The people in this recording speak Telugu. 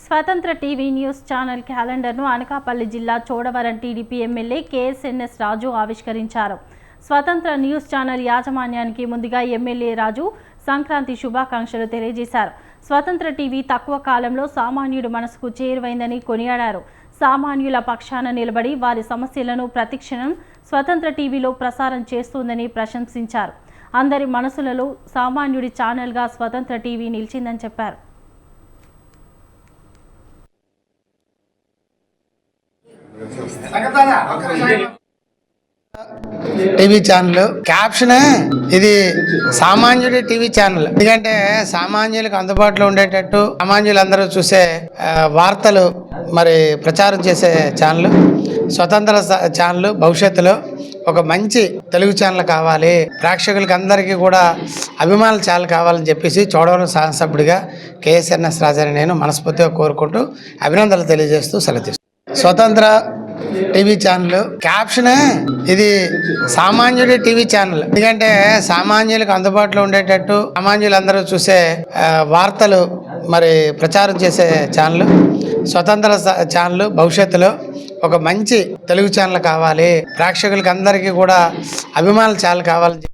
స్వతంత్ర టీవీ న్యూస్ ఛానల్ క్యాలెండర్ను అనకాపల్లి జిల్లా Chodavaram TDP MLA KSNS Raju ఆవిష్కరించారు. స్వతంత్ర న్యూస్ ఛానల్ యాజమాన్యానికి ముందుగా ఎమ్మెల్యే రాజు సంక్రాంతి శుభాకాంక్షలు తెలియజేశారు. స్వతంత్ర టీవీ తక్కువ కాలంలో సామాన్యుడి మనసుకు చేరువైందని కొనియాడారు. సామాన్యుల పక్షాన నిలబడి వారి సమస్యలను ప్రతిక్షణం స్వతంత్ర టీవీలో ప్రసారం చేస్తోందని ప్రశంసించారు. అందరి మనసులలో సామాన్యుడి ఛానల్గా స్వతంత్ర టీవీ నిలిచిందని చెప్పారు. TV channel. క్యాప్షన్. ఇది సామాన్యుడి టీవీ ఛానల్. ఎందుకంటే సామాన్యులకు అందుబాటులో ఉండేటట్టు సామాన్యులందరూ చూసే వార్తలు మరి ప్రచారం చేసే ఛానల్. స్వతంత్ర ఛానల్. భవిష్యత్తులో ఒక మంచి తెలుగు ఛానల్ కావాలి. ప్రేక్షకులకి అందరికీ కూడా అభిమానుల ఛానల్ కావాలని చెప్పేసి చూడవరం శాసనసభ్యుడిగా కేఎస్ఎన్ఎస్ రాజాని నేను మనస్ఫూర్తిగా కోరుకుంటూ అభినందనలు తెలియజేస్తూ సెలవు స్వతంత్ర టీవీ ఛానల్. క్యాప్షన్ ఇది సామాన్యుడి టీవీ ఛానల్. ఎందుకంటే సామాన్యులకు అందుబాటులో ఉండేటట్టు సామాన్యులందరూ చూసే వార్తలు మరి ప్రచారం చేసే ఛానల్. స్వతంత్ర ఛానల్ భవిష్యత్తులో ఒక మంచి తెలుగు ఛానల్ కావాలి. ప్రేక్షకులకి అందరికీ కూడా అభిమానుల ఛానల్ కావాలని